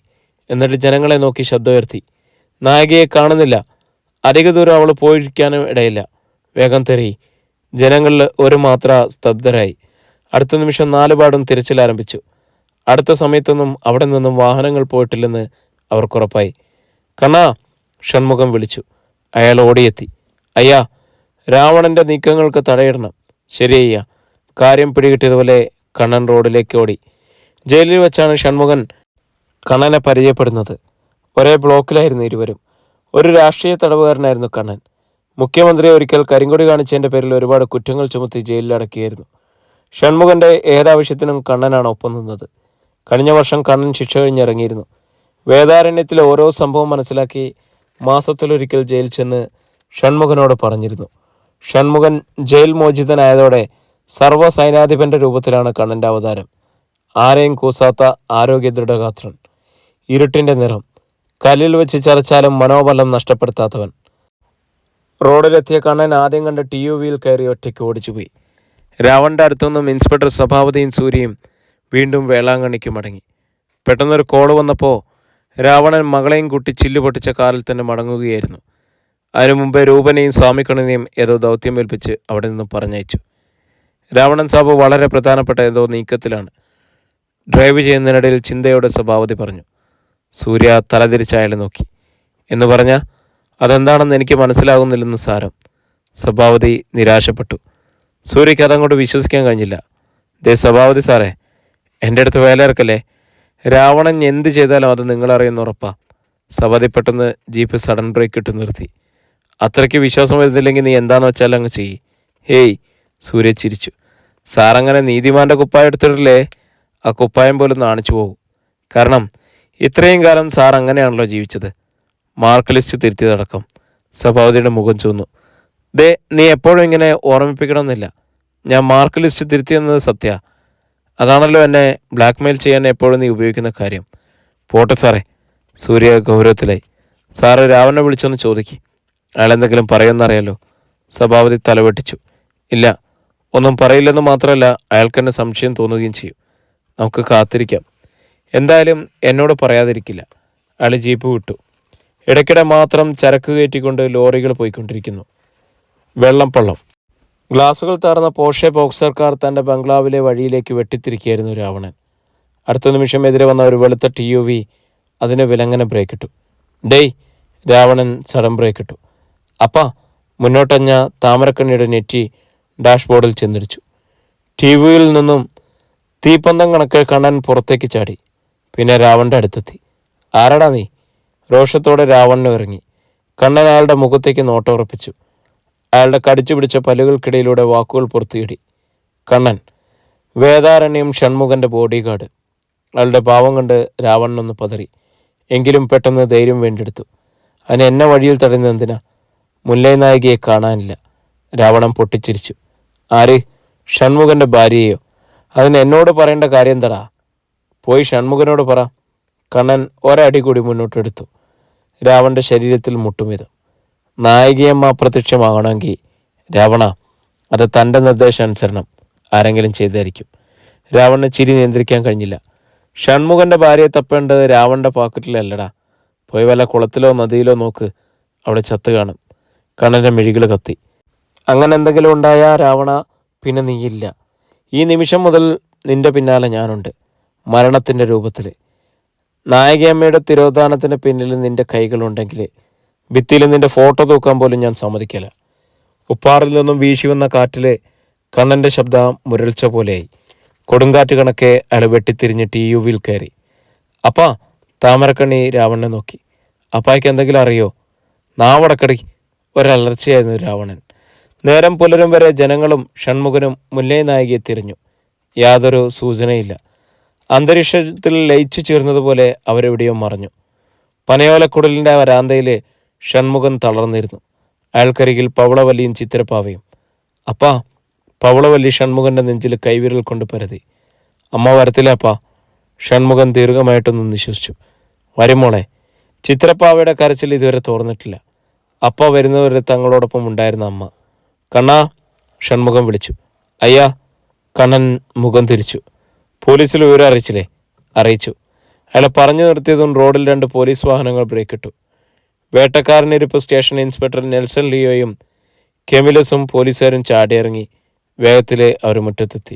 എന്നിട്ട് ജനങ്ങളെ നോക്കി ശബ്ദമുയർത്തി. നായികയെ കാണുന്നില്ല. അധിക ദൂരം അവൾ പോയിരിക്കാനും ഇടയില്ല. വേഗം തെറി. ജനങ്ങളിൽ ഒരു മാത്ര സ്തബ്ധരായി. അടുത്ത നിമിഷം നാലുപാടും തിരച്ചിൽ ആരംഭിച്ചു. അടുത്ത സമയത്തൊന്നും അവിടെ നിന്നും വാഹനങ്ങൾ പോയിട്ടില്ലെന്ന് അവർക്കുറപ്പായി കണ്ണാ ഷൺമുഖം വിളിച്ചു. അയാൾ ഓടിയെത്തി. അയ്യാ രാവണന്റെ നീക്കങ്ങൾക്ക് തടയിടണം. ശരി അയ്യ കാര്യം പിടികിട്ടിയതുപോലെ കണ്ണൻ റോഡിലേക്ക് ഓടി. ജയിലിൽ വെച്ചാണ് ഷൺമുഖൻ കണ്ണനെ പരിചയപ്പെടുന്നത്. ഒരേ ബ്ലോക്കിലായിരുന്നു ഇരുവരും. ഒരു രാഷ്ട്രീയ തടവുകാരനായിരുന്നു കണ്ണൻ. മുഖ്യമന്ത്രിയെ ഒരിക്കൽ കരിങ്കൊടി കാണിച്ചതിന്റെ പേരിൽ ഒരുപാട് കുറ്റങ്ങൾ ചുമത്തി ജയിലിലടക്കിയായിരുന്നു ഷൺമുഖന്റെ ഏതാവശ്യത്തിനും കണ്ണനാണ് ഒപ്പം നിന്നത്. കഴിഞ്ഞ വർഷം കണ്ണൻ ശിക്ഷ കഴിഞ്ഞിറങ്ങിയിരുന്നു. വേദാരണ്യത്തിലെ ഓരോ സംഭവം മനസ്സിലാക്കി മാസത്തിലൊരിക്കൽ ജയിൽ ചെന്ന് ഷൺമുഖനോട് പറഞ്ഞിരുന്നു. ഷൺമുഖൻ ജയിൽ മോചിതനായതോടെ സർവ സൈനാധിപന്റെ രൂപത്തിലാണ് കണ്ണന്റെ അവതാരം. ആരെയും കൂസാത്ത ആരോഗ്യ ദൃഢഗാത്രൻ ഇരുട്ടിന്റെ നിറം. കല്ലിൽ വെച്ച് ചതച്ചാലും മനോബലം നഷ്ടപ്പെടുത്താത്തവൻ. റോഡിലെത്തിയ കണ്ണൻ ആദ്യം കണ്ട ടി യു വിയിൽ കയറി ഒറ്റയ്ക്ക് ഓടിച്ചുപോയി. രാവണന്റെ അടുത്തുനിന്നും ഇൻസ്പെക്ടർ സഭാപതിയും സൂര്യയും വീണ്ടും വേളാങ്കണ്ണിക്ക് മടങ്ങി. പെട്ടെന്നൊരു കോൾ വന്നപ്പോൾ രാവണൻ മകളെയും കൂട്ടി ചില്ലു പൊട്ടിച്ച കാറിൽ തന്നെ മടങ്ങുകയായിരുന്നു. അതിനു മുമ്പേ രൂപനെയും സ്വാമിക്കണ്ണനെയും ഏതോ ദൗത്യം ഏൽപ്പിച്ച് അവിടെ നിന്ന് പറഞ്ഞയച്ചു. രാവണൻ സാബ് വളരെ പ്രധാനപ്പെട്ട ഏതോ നീക്കത്തിലാണ്. ഡ്രൈവ് ചെയ്യുന്നതിനിടയിൽ ചിന്തയോടെ സ്വഭാവതി പറഞ്ഞു സൂര്യ തലതിരിച്ച് നോക്കി. എന്ന് പറഞ്ഞ അതെന്താണെന്ന് എനിക്ക് മനസ്സിലാകുന്നില്ലെന്ന് സാരം. സ്വഭാവതി നിരാശപ്പെട്ടു. സൂര്യയ്ക്ക് അതങ്ങോട്ട് വിശ്വസിക്കാൻ കഴിഞ്ഞില്ല. ദേ സ്വഭാവതി സാറേ എന്റെ അടുത്ത് വേലയിറക്കല്ലേ? രാവണൻ എന്ത് ചെയ്താലും അത് നിങ്ങളറിയുന്ന ഉറപ്പാ. സഭാപതി പെട്ടെന്ന് ജീപ്പ് സഡൻ ബ്രേക്ക് ഇട്ട് നിർത്തി. അത്രയ്ക്ക് വിശ്വാസം വരുന്നില്ലെങ്കിൽ നീ എന്താണെന്ന് വെച്ചാൽ അങ്ങ് ചെയ്യ്. ഹേയ് സൂര്യ ചിരിച്ചു. സാറങ്ങനെ നീതിമാന്റെ കുപ്പായം എടുത്തിട്ടില്ലേ? ആ കുപ്പായം പോലും നാണിച്ചു പോകും കാരണം ഇത്രയും കാലം സാർ അങ്ങനെയാണല്ലോ ജീവിച്ചത്. Mark list തിരുത്തിയതടക്കം. സഭാപതിയുടെ മുഖം ചൂന്നു ദേ നീ എപ്പോഴും ഇങ്ങനെ ഓർമ്മിപ്പിക്കണമെന്നില്ല. ഞാൻ മാർക്ക് ലിസ്റ്റ് തിരുത്തിയെന്നത് സത്യ. അതാണല്ലോ എന്നെ ബ്ലാക്ക്മെയിൽ ചെയ്യാൻ എപ്പോഴും നീ ഉപയോഗിക്കുന്ന കാര്യം. പോട്ടെ സാറേ. സൂര്യ ഗൗരവത്തിലായി. സാറ് രാവണനെ വിളിച്ചൊന്ന് ചോദിക്കും. അയാളെന്തെങ്കിലും പറയുമെന്നറിയാലോ. സഭാപതി തലവെട്ടിച്ചു. ഇല്ല ഒന്നും പറയില്ലെന്ന് മാത്രമല്ല അയാൾക്ക് എന്നെ സംശയം തോന്നുകയും ചെയ്യും. നമുക്ക് കാത്തിരിക്കാം. എന്തായാലും എന്നോട് പറയാതിരിക്കില്ല. അയാൾ ജീപ്പ് വിട്ടു. ഇടയ്ക്കിടെ മാത്രം ചരക്ക് കയറ്റിക്കൊണ്ട് ലോറികൾ പോയിക്കൊണ്ടിരിക്കുന്നു. വെള്ളം പള്ളം. ഗ്ലാസുകൾ താർന്ന പോഷെ ബോക്സർ കാർ തന്റെ ബംഗ്ലാവിലെ വഴിയിലേക്ക് വെട്ടിത്തിരിക്കുകയായിരുന്നു രാവണൻ. അടുത്ത നിമിഷം എതിരെ വന്ന ഒരു വെളുത്ത ടി യു വി അതിന് വിലങ്ങനെ ബ്രേക്കിട്ടു ഡേയ് രാവണൻ സഡൻ ബ്രേക്കിട്ടു അപ്പ മുന്നോട്ടഞ്ഞ താമരക്കണ്ണിയുടെ നെറ്റി ഡാഷ്ബോർഡിൽ ചെന്നിടിച്ചു. ടി വിയിൽ നിന്നും തീപ്പന്തം കണക്ക് കണ്ണൻ പുറത്തേക്ക് ചാടി. പിന്നെ രാവണന്റെ അടുത്തെത്തി. ആരടാ നീ? രോഷത്തോടെ രാവണന് ഇറങ്ങി. കണ്ണൻ അയാളുടെ മുഖത്തേക്ക് നോട്ടം ഉറപ്പിച്ചു. അയാളുടെ കടിച്ചു പിടിച്ച പല്ലുകൾക്കിടയിലൂടെ വാക്കുകൾ പുറത്തുകിടി കണ്ണൻ വേദാരണ്യം ഷൺമുഖന്റെ ബോഡി ഗാർഡ് അയാളുടെ ഭാവം കണ്ട് രാവണനൊന്ന് പതറി. എങ്കിലും പെട്ടെന്ന് ധൈര്യം വേണ്ടെടുത്തു. അതിന് എന്നെ വഴിയിൽ തടയുന്നത് എന്തിനാ മുല്ലൈ നായികയെ കാണാനില്ല. രാവണൻ പൊട്ടിച്ചിരിച്ചു. ആര്? ഷൺമുഖന്റെ ഭാര്യയോ അതിന് എന്നോട് പറയേണ്ട കാര്യം എന്താടാ? പോയി ഷൺമുഖനോട് പറ. കണ്ണൻ ഒരടി കൂടി മുന്നോട്ടെടുത്തു. രാവണന്റെ ശരീരത്തിൽ മുട്ടുമിത് നായികയമ്മ അപ്രത്യക്ഷമാകണമെങ്കിൽ രാവണ അത് തന്റെ നിർദ്ദേശാനുസരണം ആരെങ്കിലും ചെയ്തായിരിക്കും. രാവണന് ചിരി നിയന്ത്രിക്കാൻ കഴിഞ്ഞില്ല. ഷൺമുഖന്റെ ഭാര്യയെ തപ്പേണ്ടത് രാവണന്റെ പോക്കറ്റിലല്ലടാ. പോയി വല്ല കുളത്തിലോ നദിയിലോ നോക്ക്. അവിടെ ചത്ത് കാണും. കണ്ണന്റെ മിഴികൾ കത്തി. അങ്ങനെ എന്തെങ്കിലും ഉണ്ടായാൽ രാവണ പിന്നെ നീയില്ല. ഈ നിമിഷം മുതൽ നിന്റെ പിന്നാലെ ഞാനുണ്ട് മരണത്തിന്റെ രൂപത്തിൽ നായികയമ്മയുടെ തിരോധാനത്തിന് പിന്നിൽ നിന്റെ കൈകളുണ്ടെങ്കിൽ ഭിത്തിയിൽ നിന്റെ ഫോട്ടോ തൂക്കാൻ പോലും ഞാൻ സമ്മതിക്കില്ല. ഉപ്പാറിൽ നിന്നും വീശി വന്ന കാറ്റിലെ കണ്ണന്റെ ശബ്ദം മുരൾച്ച പോലെയായി. കൊടുങ്കാറ്റ് കണക്കെ അയാൾ വെട്ടിത്തിരിഞ്ഞ് ടി യു വിൽ കയറി. അപ്പാ താമരക്കണ്ണി രാവണനെ നോക്കി. അപ്പായ്ക്ക് എന്തെങ്കിലും അറിയോ? നാവടക്കടി ഒരലർച്ചയായിരുന്നു രാവണൻ. നേരം പുലരും വരെ ജനങ്ങളും ഷൺമുഖനും മുല്ലൈ നായികയെ തിരിഞ്ഞു. യാതൊരു സൂചനയില്ല. അന്തരീക്ഷത്തിൽ ലയിച്ചു ചേർന്നതുപോലെ അവരെവിടെയോ മറഞ്ഞു. പനയോലക്കുടലിന്റെ വരാന്തയിലെ ഷൺമുഖൻ തളർന്നിരുന്നു. അയാൾക്കരികിൽ പവളവല്ലിയും ചിത്രപ്പാവയും. അപ്പാ പവളവല്ലി ഷൺമുഖന്റെ നെഞ്ചിൽ കൈവിരൽ കൊണ്ട് പരതി. അമ്മ വരത്തില്ല അപ്പാ. ഷൺമുഖൻ ദീർഘമായിട്ടൊന്ന് നിശ്വസിച്ചു. വരുമോളെ ചിത്രപ്പാവയുടെ കരച്ചിൽ ഇതുവരെ തോർന്നിട്ടില്ല. അപ്പ വരുന്നവരെ തങ്ങളോടൊപ്പം ഉണ്ടായിരുന്ന അമ്മ. കണ്ണാ ഷൺമുഖം വിളിച്ചു. അയ്യാ കണ്ണൻ മുഖം തിരിച്ചു. പോലീസിൽ വിവരം അറിയിച്ചില്ലേ? അറിയിച്ചു. അയാളെ പറഞ്ഞു നിർത്തിയതും റോഡിൽ രണ്ട് പോലീസ് വാഹനങ്ങൾ ബ്രേക്കിട്ടു വേട്ടക്കാരനിരിപ്പ് സ്റ്റേഷൻ ഇൻസ്പെക്ടർ നെൽസൺ ലിയോയും കെമിലസും പോലീസുകാരും ചാടിയിറങ്ങി വേഗത്തിൽ അവർ മുറ്റത്തെത്തി.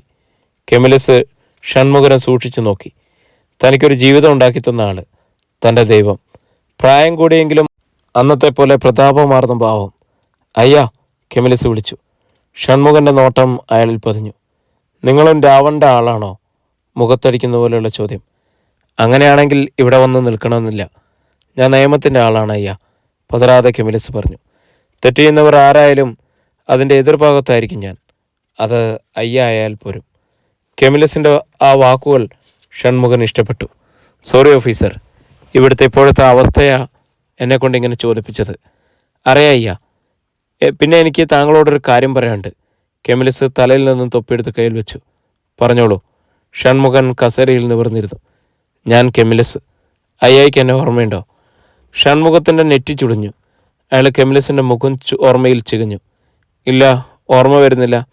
കെമിലസ് ഷൺമുഖനെ സൂക്ഷിച്ചു നോക്കി. തനിക്കൊരു ജീവിതം ഉണ്ടാക്കി തന്ന ആൾ തന്റെ ദൈവം. പ്രായം കൂടിയെങ്കിലും അന്നത്തെ പോലെ പ്രതാപമാർന്ന ഭാവം. അയ്യാ കെമിലസ് വിളിച്ചു. ഷൺമുഖന്റെ നോട്ടം അയാളിൽ പതിഞ്ഞു. നിങ്ങളും രാവണന്റെ ആളാണോ? മുഖത്തടിക്കുന്ന പോലെയുള്ള ചോദ്യം. അങ്ങനെയാണെങ്കിൽ ഇവിടെ വന്ന് നിൽക്കണമെന്നില്ല. ഞാൻ നിയമത്തിന്റെ ആളാണ് അയ്യ പതറാതെ കെമിലസ് പറഞ്ഞു. തെറ്റ് ചെയ്യുന്നവർ ആരായാലും അതിന്റെ എതിർഭാഗത്തായിരിക്കും ഞാൻ. അത് അയ്യ ആയാൽ പോരും. കെമിലസിന്റെ ആ വാക്കുകൾ ഷൺമുഖൻ ഇഷ്ടപ്പെട്ടു. സോറി ഓഫീസർ ഇവിടുത്തെ ഇപ്പോഴത്തെ അവസ്ഥയാ എന്നെക്കൊണ്ട് ഇങ്ങനെ ചോദിപ്പിച്ചത്. അറിയാം അയ്യ എ, പിന്നെ എനിക്ക് താങ്കളോടൊരു കാര്യം പറയാനുണ്ട്. കെമിലിസ് തലയിൽ നിന്നും തൊപ്പിയെടുത്ത് കയ്യിൽ വെച്ചു. പറഞ്ഞോളൂ. ഷൺമുഖൻ കസേരയിൽ നിവർന്നിരുന്നു. ഞാൻ കെമിലിസ്. അയ്യായിക്ക് എന്നെ ഓർമ്മയുണ്ടോ? ഷൺമുഖത്തിന്റെ നെറ്റി ചുളിഞ്ഞു. അയാൾ കെമിലിസിന്റെ മുഖം ഓർമ്മയിൽ ചികഞ്ഞു. ഇല്ല ഓർമ്മ വരുന്നില്ല.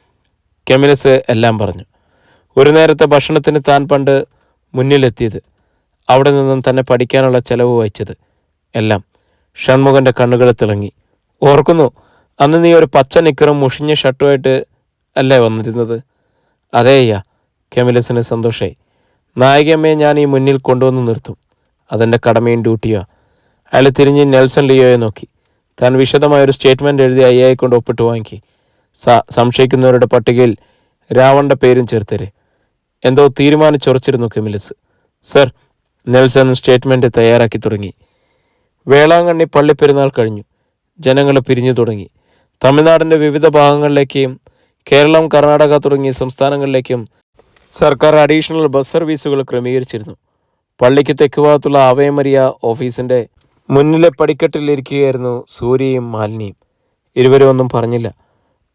കെമിലിസ് എല്ലാം പറഞ്ഞു. ഒരു നേരത്തെ ഭക്ഷണത്തിന് താൻ പണ്ട് മുന്നിലെത്തിയത്. അവിടെ നിന്നും തന്നെ പഠിക്കാനുള്ള ചെലവ് വഹിച്ചത് എല്ലാം. ഷൺമുഖന്റെ കണ്ണുകൾ തിളങ്ങി. ഓർക്കുന്നു അന്ന് നീ ഒരു പച്ച നിക്കറും മുഷിഞ്ഞ ഷർട്ടുമായിട്ട് അല്ലേ വന്നിരുന്നത്? അതേയ്യ കെമിലസിന് സന്തോഷമായി നായികമ്മയെ ഞാൻ ഈ മുന്നിൽ കൊണ്ടുവന്ന് നിർത്തും. അതെന്റെ കടമയും ഡ്യൂട്ടിയോ അയാൾ തിരിഞ്ഞ് നെൽസൺ ലിയോയെ നോക്കി. താൻ വിശദമായ ഒരു സ്റ്റേറ്റ്മെന്റ് എഴുതി അയ്യായി കൊണ്ട് ഒപ്പിട്ട് വാങ്ങി സ സംശയിക്കുന്നവരുടെ പട്ടികയിൽ രാവണന്റെ പേരും ചേർത്തരെ. എന്തോ തീരുമാനിച്ചുറച്ചിരുന്നു കെമിലസ് സർ നെൽസൺ സ്റ്റേറ്റ്മെന്റ് തയ്യാറാക്കി തുടങ്ങി. വേളാങ്കണ്ണി പള്ളിപ്പെരുന്നാൾ കഴിഞ്ഞു. ജനങ്ങൾ പിരിഞ്ഞു തുടങ്ങി. തമിഴ്നാടിന്റെ വിവിധ ഭാഗങ്ങളിലേക്കും കേരളം കർണാടക തുടങ്ങിയ സംസ്ഥാനങ്ങളിലേക്കും സർക്കാർ അഡീഷണൽ ബസ് സർവീസുകൾ ക്രമീകരിച്ചിരുന്നു. പള്ളിക്ക് തെക്ക് ഭാഗത്തുള്ള ആവയമരിയ ഓഫീസിന്റെ മുന്നിലെ പടിക്കെട്ടിലിരിക്കുകയായിരുന്നു സൂര്യയും മാലിനിയും. ഇരുവരും ഒന്നും പറഞ്ഞില്ല.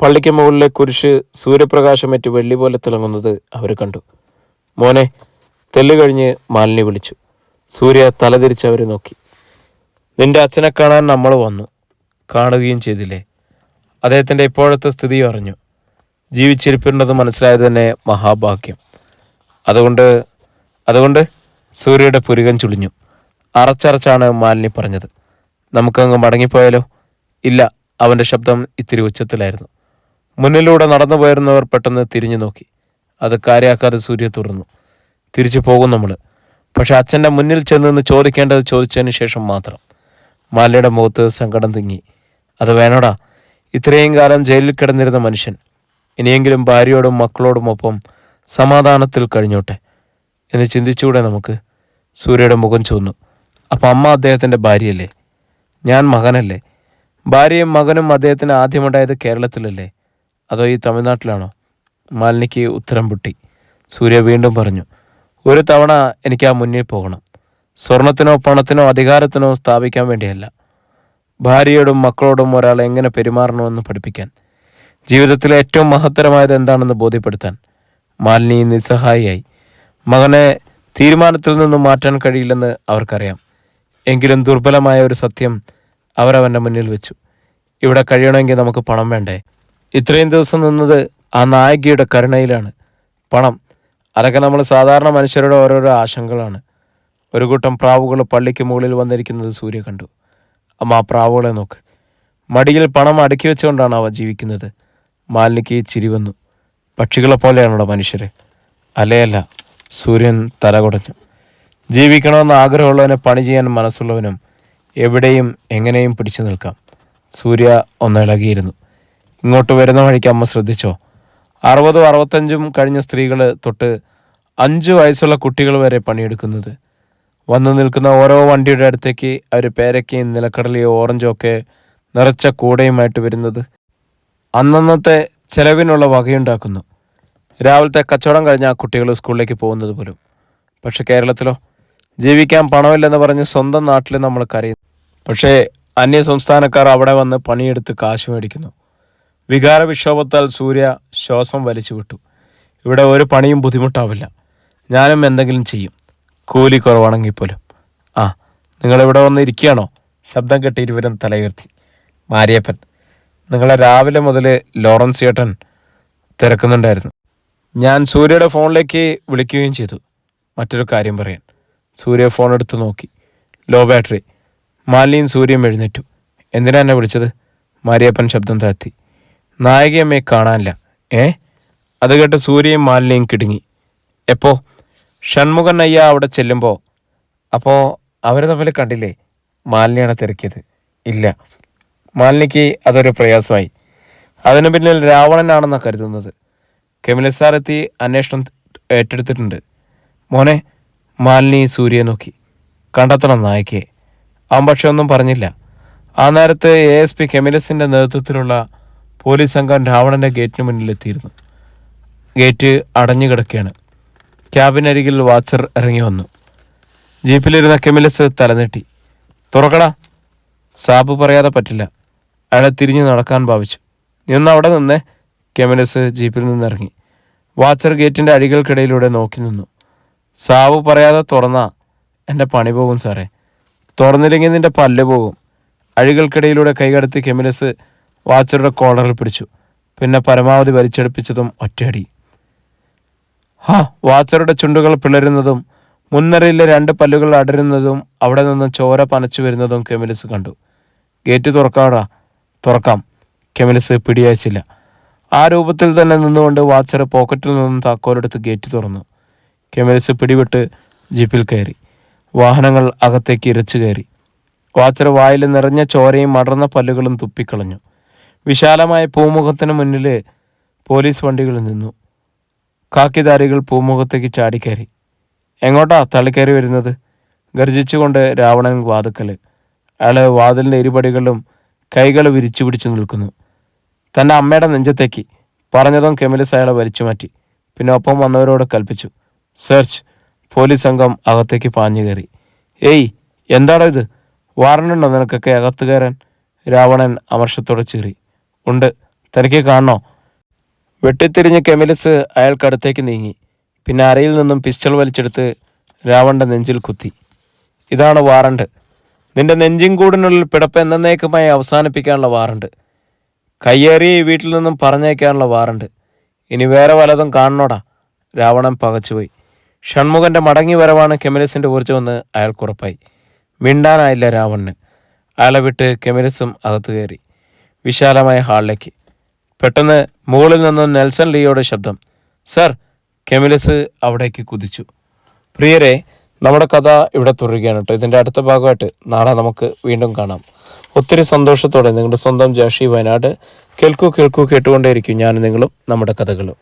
പള്ളിക്ക് മുകളിലെ കുരിശ് സൂര്യപ്രകാശമേറ്റ് വെള്ളി പോലെ തിളങ്ങുന്നത് അവർ കണ്ടു. മോനെ തെല്ല് കഴിഞ്ഞ് മാലിനി വിളിച്ചു. സൂര്യ തലതിരിച്ച് അവരെ നോക്കി. നിന്റെ അച്ഛനെ കാണാൻ നമ്മൾ വന്നു. കാണുകയും ചെയ്തില്ലേ? അദ്ദേഹത്തിന്റെ ഇപ്പോഴത്തെ സ്ഥിതി അറിഞ്ഞു. ജീവിച്ചിരിപ്പുണ്ടെന്ന് മനസ്സിലായത് തന്നെ മഹാഭാഗ്യം. അതുകൊണ്ട് അതുകൊണ്ട് സൂര്യയുടെ പുരുകൻ ചുളിഞ്ഞു. അറച്ചറച്ചാണ് മാലിനി പറഞ്ഞത്. നമുക്കങ്ങ് മടങ്ങിപ്പോയാലോ? ഇല്ല അവന്റെ ശബ്ദം ഇത്തിരി ഉച്ചത്തിലായിരുന്നു. മുന്നിലൂടെ നടന്നു പോയിരുന്നവർ പെട്ടെന്ന് തിരിഞ്ഞു നോക്കി. അത് കാര്യാക്കാതെ സൂര്യ തുടർന്നു തിരിച്ചു പോകും നമ്മൾ പക്ഷെ അച്ഛന്റെ മുന്നിൽ ചെന്ന് നിന്ന് ചോദിക്കേണ്ടത് ചോദിച്ചതിന് ശേഷം മാത്രം. മാലയുടെ മുഖത്ത് സങ്കടം തിങ്ങി. അത് വേണോടാ? ഇത്രയും കാലം ജയിലിൽ കിടന്നിരുന്ന മനുഷ്യൻ ഇനിയെങ്കിലും ഭാര്യയോടും മക്കളോടുമൊപ്പം സമാധാനത്തിൽ കഴിഞ്ഞോട്ടെ എന്ന് ചിന്തിച്ചുകൂടെ നമുക്ക് സൂര്യയുടെ മുഖം ചുവന്നു. അപ്പം അമ്മ അദ്ദേഹത്തിന്റെ ഭാര്യയല്ലേ? ഞാൻ മകനല്ലേ? ഭാര്യയും മകനും അദ്ദേഹത്തിന് ആദ്യമുണ്ടായത് കേരളത്തിലല്ലേ? അതോ ഈ തമിഴ്നാട്ടിലാണോ? മാലിനിക്ക് ഉത്തരം പൊട്ടി. സൂര്യ വീണ്ടും പറഞ്ഞു ഒരു തവണ എനിക്ക് ആ മുന്നിൽ പോകണം. സ്വർണത്തിനോ പണത്തിനോ അധികാരത്തിനോ സ്ഥാപിക്കാൻ വേണ്ടിയല്ല. ഭാര്യയോടും മക്കളോടും ഒരാൾ എങ്ങനെ പെരുമാറണമെന്ന് പഠിപ്പിക്കാൻ. ജീവിതത്തിലെ ഏറ്റവും മഹത്തരമായത് എന്താണെന്ന് ബോധ്യപ്പെടുത്താൻ മാലിനി നിസ്സഹായിയായി. മകനെ തീരുമാനത്തിൽ നിന്നും മാറ്റാൻ കഴിയില്ലെന്ന് അവർക്കറിയാം. എങ്കിലും ദുർബലമായ ഒരു സത്യം അവരവന്റെ മുന്നിൽ വെച്ചു. ഇവിടെ കഴിയണമെങ്കിൽ നമുക്ക് പണം വേണ്ടേ? ഇത്രയും ദിവസം നിന്നത് ആ നായികയുടെ കരുണയിലാണ്. പണം അതൊക്കെ നമ്മൾ സാധാരണ മനുഷ്യരുടെ ഓരോരോ ആശങ്കകളാണ്. ഒരു കൂട്ടം പ്രാവുകൾ പള്ളിക്ക് മുകളിൽ വന്നിരിക്കുന്നത് സൂര്യ കണ്ടു. അമ്മ ആ പ്രാവുകളെ നോക്ക്. മടിയിൽ പണം അടുക്കി വെച്ചുകൊണ്ടാണ് അവ ജീവിക്കുന്നത്. മാലിനിക്ക് ചിരി വന്നു. പക്ഷികളെ പോലെയാണോ മനുഷ്യർ അലയല്ല സൂര്യൻ തലകുടഞ്ഞു ജീവിക്കണമെന്ന് ആഗ്രഹമുള്ളവനെ പണി ചെയ്യാൻ മനസ്സുള്ളവനും എവിടെയും എങ്ങനെയും പിടിച്ചു നിൽക്കാം. സൂര്യ ഒന്നിളകിയിരുന്നു. ഇങ്ങോട്ട് വരുന്ന വഴിക്ക് അമ്മ ശ്രദ്ധിച്ചോ? അറുപതും അറുപത്തഞ്ചും കഴിഞ്ഞ സ്ത്രീകൾ തൊട്ട് അഞ്ച് വയസ്സുള്ള കുട്ടികൾ വരെ പണിയെടുക്കുന്നത് വന്നു നിൽക്കുന്ന ഓരോ വണ്ടിയുടെ അടുത്തേക്ക് അവർ പേരക്കയും നിലക്കടലയോ ഓറഞ്ചോ ഒക്കെ നിറച്ച കൂടയുമായിട്ട് വരുന്നത്. അന്നന്നത്തെ ചെലവിനുള്ള വകയുണ്ടാക്കുന്നു. രാവിലത്തെ കച്ചവടം കഴിഞ്ഞ ആ കുട്ടികൾ സ്കൂളിലേക്ക് പോകുന്നത് പോലും. പക്ഷെ കേരളത്തിലോ? ജീവിക്കാൻ പണമില്ലെന്ന് പറഞ്ഞ് സ്വന്തം നാട്ടിൽ നമ്മൾ കരയുന്നു. പക്ഷേ അന്യ സംസ്ഥാനക്കാർ അവിടെ വന്ന് പണിയെടുത്ത് കാശ് മേടിക്കുന്നു. വികാര വിക്ഷോഭത്താൽ സൂര്യ ശ്വാസം വലിച്ചു വിട്ടു ഇവിടെ ഒരു പണിയും ബുദ്ധിമുട്ടാവില്ല. ഞാനും എന്തെങ്കിലും ചെയ്യും. കൂലി കുറവാണെങ്കിൽ പോലും ആ നിങ്ങളിവിടെ വന്ന് ഇരിക്കുകയാണോ? ശബ്ദം കെട്ടി ഇരുവരും തലയുയർത്തി മാരിയപ്പൻ നിങ്ങളെ രാവിലെ മുതൽ ലോറൻസ് ചേട്ടൻ തിരക്കുന്നുണ്ടായിരുന്നു. ഞാൻ സൂര്യയുടെ ഫോണിലേക്ക് വിളിക്കുകയും ചെയ്തു. മറ്റൊരു കാര്യം പറയാൻ. സൂര്യ ഫോൺ എടുത്ത് നോക്കി. Law battery. മാലിനിയും സൂര്യയും എഴുന്നേറ്റു. എന്തിനാ എന്നെ വിളിച്ചത്? മാരിയപ്പൻ ശബ്ദം താഴ്ത്തി. നായികയമ്മയെ കാണാനില്ല. ഏ? അത് കേട്ട് സൂര്യയും മാലിനിയും കിടുങ്ങി. എപ്പോ? ഷൺമുഖൻ അയ്യ അവിടെ ചെല്ലുമ്പോൾ അപ്പോൾ അവർ തമ്മിൽ കണ്ടില്ലേ മാലിനിയാണ് തിരക്കിയത് ഇല്ല. മാലിനിക്ക് അതൊരു പ്രയാസമായി. അതിനു പിന്നിൽ രാവണനാണെന്നാണ് കരുതുന്നത്. കെമിലസാർ എത്തി അന്വേഷണം ഏറ്റെടുത്തിട്ടുണ്ട്. മോനെ മാലിനി സൂര്യയെ നോക്കി. കണ്ടെത്തണം നായിക്കെ അവൻ പക്ഷെ ഒന്നും പറഞ്ഞില്ല. ആ നേരത്ത് എ എസ് പി കെമിലസിന്റെ നേതൃത്വത്തിലുള്ള പോലീസ് സംഘം രാവണന്റെ ഗേറ്റിന് മുന്നിലെത്തിയിരുന്നു. ഗേറ്റ് അടഞ്ഞു കിടക്കുകയാണ്. ക്യാബിനരികിൽ വാച്ചർ ഇറങ്ങി വന്നു. ജീപ്പിലിരുന്ന കെമിലസ് തലനെട്ടി. തുറക്കടാ. സാബ് പറയാതെ പറ്റില്ല. അയാളെ തിരിഞ്ഞു നടക്കാൻ ഭാവിച്ചു. നിന്ന് അവിടെ നിന്നേ. കെമിലസ് ജീപ്പിൽ നിന്നിറങ്ങി വാച്ചർ ഗേറ്റിന്റെ അഴികൾക്കിടയിലൂടെ നോക്കി നിന്നു. സാബ് പറയാതെ തുറന്ന. എന്റെ പണി പോകും സാറേ. തുറന്നില്ലെങ്കിൽ നിന്റെ പല്ല് പോകും. അഴികൾക്കിടയിലൂടെ കൈകടത്തി കെമിലസ് വാച്ചറുടെ കോളറിൽ പിടിച്ചു. പിന്നെ പരമാവധി വലിച്ചെടുപ്പിച്ചതും ഒറ്റയടി. ഹാ വാച്ചറുടെ ചുണ്ടുകൾ പിളരുന്നതും മുൻനിരയിലെ രണ്ട് പല്ലുകൾ അടരുന്നതും അവിടെ നിന്ന് ചോര പനച്ചു വരുന്നതും കെമിലിസ് കണ്ടു. ഗേറ്റ് തുറക്കാടാ. തുറക്കാം. കെമിലിസ് പിടിയച്ചില്ല ആ രൂപത്തിൽ തന്നെ നിന്നുകൊണ്ട് വാച്ചർ പോക്കറ്റിൽ നിന്നും താക്കോലെടുത്ത് ഗേറ്റ് തുറന്നു. കെമിലിസ് പിടിവിട്ട് ജീപ്പിൽ കയറി. വാഹനങ്ങൾ അകത്തേക്ക് ഇരച്ചു കയറി. വാച്ചർ വായിൽ നിറഞ്ഞ ചോരയും മടർന്ന പല്ലുകളും തുപ്പിക്കളഞ്ഞു. വിശാലമായ പൂമുഖത്തിന് മുന്നിൽ പോലീസ് വണ്ടികൾ നിന്നു. കാക്കിധാരികൾ പൂമുഖത്തേക്ക് ചാടിക്കയറി. എങ്ങോട്ടാ തള്ളിക്കയറി വരുന്നത്? ഗർജിച്ചുകൊണ്ട് രാവണൻ വാതുക്കൽ അയാൾ വാതിലിന്റെ ഇരുപടികളിലും കൈകൾ വിരിച്ചു പിടിച്ചു നിൽക്കുന്നു. തന്റെ അമ്മയുടെ നെഞ്ചത്തേക്ക് പറഞ്ഞതും കെമിലിസ് അയാളെ വലിച്ചു മാറ്റി. പിന്നെ ഒപ്പം വന്നവരോട് കൽപ്പിച്ചു. സെർച്ച് പോലീസ് സംഘം അകത്തേക്ക് പാഞ്ഞു കയറി. ഏയ് എന്താണോ ഇത്? വാറണ്ടുണ്ടോ നിനക്കൊക്കെ അകത്ത് കയറാൻ? രാവണൻ അമർഷത്തോടെ ചീറി. ഉണ്ട് തനിക്ക് കാണണോ? വെട്ടിത്തിരിഞ്ഞ് കെമിലിസ് അയാൾക്കടുത്തേക്ക് നീങ്ങി. പിന്നെ അരയിൽ നിന്നും പിസ്റ്റൾ വലിച്ചെടുത്ത് രാവണന്റെ നെഞ്ചിൽ കുത്തി. ഇതാണ് വാറണ്ട്. നിന്റെ നെഞ്ചിൻ കൂടിനുള്ളിൽ പിടപ്പ് എന്നേക്കുമായി അവസാനിപ്പിക്കാനുള്ള വാറണ്ട്. കയ്യേറി വീട്ടിൽ നിന്നും പറഞ്ഞേക്കാനുള്ള വാറണ്ട്. ഇനി വേറെ വലതും കാണണോടാ. രാവണൻ പകച്ചുപോയി. ഷൺമുഖന്റെ മടങ്ങി വരവാണ് കെമിലിസിന്റെ ഊർജമെന്ന് അയാൾക്കുറപ്പായി മിണ്ടാനായില്ല രാവണന്. അയാളെ വിട്ട് കെമിലിസും അകത്തു കയറി. വിശാലമായ ഹാളിലേക്ക്. പെട്ടെന്ന് മുകളിൽ നിന്ന് നെൽസൺ ലിയോയുടെ ശബ്ദം സർ കെമിലസ് അവിടേക്ക് കുതിച്ചു. പ്രിയരെ നമ്മുടെ കഥ ഇവിടെ തുടരുകയാണ് കേട്ടോ. ഇതിന്റെ അടുത്ത ഭാഗമായിട്ട് നാളെ നമുക്ക് വീണ്ടും കാണാം. ഒത്തിരി സന്തോഷത്തോടെ നിങ്ങളുടെ സ്വന്തം ജാഷി വയനാട് കേൾക്കൂ കേൾക്കൂ കേട്ടുകൊണ്ടേയിരിക്കും ഞാൻ നിങ്ങളും നമ്മുടെ കഥകളും.